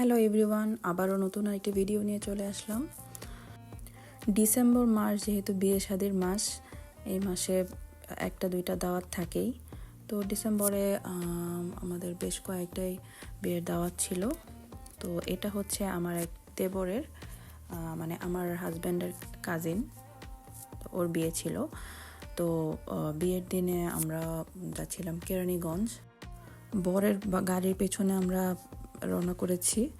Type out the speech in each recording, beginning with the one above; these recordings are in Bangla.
হ্যালো এভরিওয়ান আবারও নতুন একটি ভিডিও নিয়ে চলে আসলাম। ডিসেম্বর মাস যেহেতু বিয়ে শাদির মাস, এই মাসে একটা দুইটা দাওয়াত থাকেই। তো ডিসেম্বরে আমাদের বেশ কয়েকটাই বিয়ের দাওয়াত ছিল। তো এটা হচ্ছে আমার এক দেবরের মানে আমার হাজব্যান্ডের কাজিন ওর বিয়ে ছিল। তো বিয়ের দিনে আমরা যাচ্ছিলাম কেরানীগঞ্জ। বরের গাড়ির পেছনে আমরা রওনা করেছি।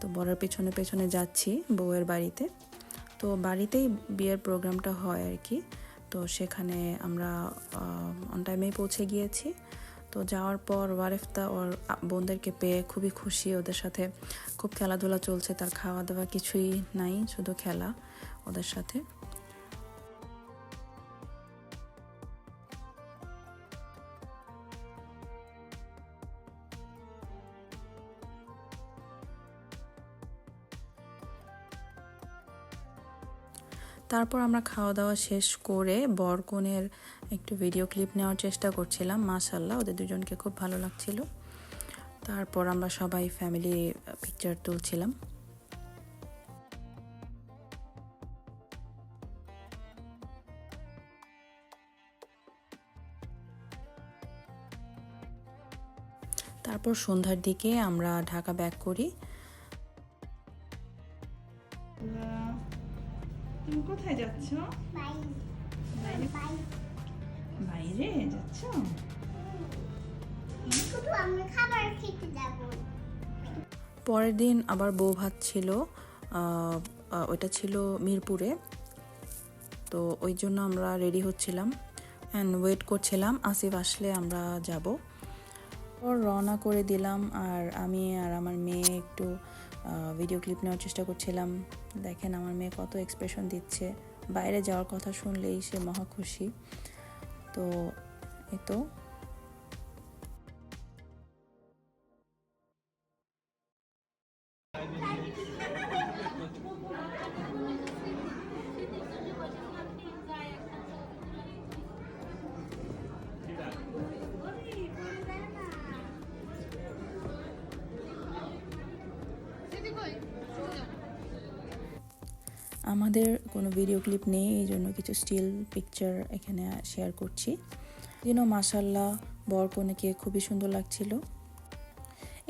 তো বরের পেছনে পেছনে যাচ্ছি বউয়ের বাড়িতে। তো বাড়িতেই বিয়ের প্রোগ্রামটা হয় আর কি। তো সেখানে আমরা অন টাইমেই পৌঁছে গিয়েছি। তো যাওয়ার পর ওয়ারেফতা ওর বোনদেরকে পেয়ে খুবই খুশি। ওদের সাথে খুব খেলাধুলা চলছে, তার খাওয়া দাওয়া কিছুই নাই, শুধু খেলা ওদের সাথে। তারপর আমরা খাওয়া দাওয়া শেষ করে বরকনের একটু ভিডিও ক্লিপ নেওয়ার চেষ্টা করছিলাম। মাশাল্লাহ ওদের দুজনকে খুব ভালো লাগছিল। তারপর আমরা সবাই ফ্যামিলি পিকচার তুলছিলাম। তারপর সন্ধ্যার দিকে আমরা ঢাকা ব্যাক করি। তুমি কোথায় যাচ্ছ? বাইরে। বাইরে যাচ্ছ? খাবার খেতে যাব। পরের দিন আবার বউ ভাত ছিল ওইটা ছিল মিরপুরে। তো ওই জন্য আমরা রেডি হচ্ছিলাম অ্যান্ড ওয়েট করছিলাম আসিফ আসলে আমরা যাব। ওর রওনা করে দিলাম আর আমি আর আমার মেয়ে একটু ভিডিও ক্লিপ নেওয়ার চেষ্টা করছিলাম। দেখেন আমার মেয়ে কত এক্সপ্রেশন দিচ্ছে। বাইরে যাওয়ার কথা শুনলেই সে মহা খুশি। তো এ তো। আমাদের কোনো ভিডিও ক্লিপ নেই, এই জন্য কিছু স্টিল পিকচার এখানে শেয়ার করছি। যেন মাসাল্লাহ বর কনেকে খুবই সুন্দর লাগছিল।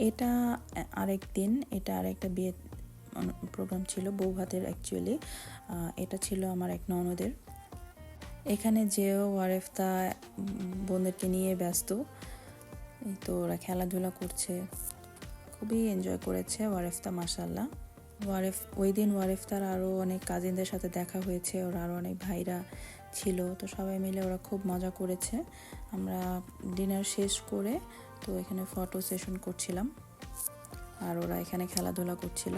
এটা আরেক দিন, এটা আরেকটা বিয়ে প্রোগ্রাম ছিল বউ ভাতের অ্যাকচুয়ালি এটা ছিল আমার এক ননদের। এখানে যেও ওয়ারেফতা বোনদেরকে নিয়ে ব্যস্ত। তো ওরা খেলাধুলা করছে। খুবই এনজয় করেছে ওয়ারেফতা মাসাল্লাহ ওয়ারেফ ওই দিন ওয়ারেফতার আরও অনেক কাজিনদের সাথে দেখা হয়েছে, ওর আরও অনেক ভাইরা ছিল, তো সবাই মিলে ওরা খুব মজা করেছে। আমরা ডিনার শেষ করে তো এখানে ফটো সেশন করছিলাম, আর ওরা এখানে খেলাধুলা করছিল।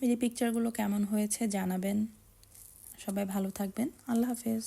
ফ্যামিলি পিকচারগুলো কেমন হয়েছে জানাবেন। সবাই ভালো থাকবেন। আল্লাহ হাফেজ।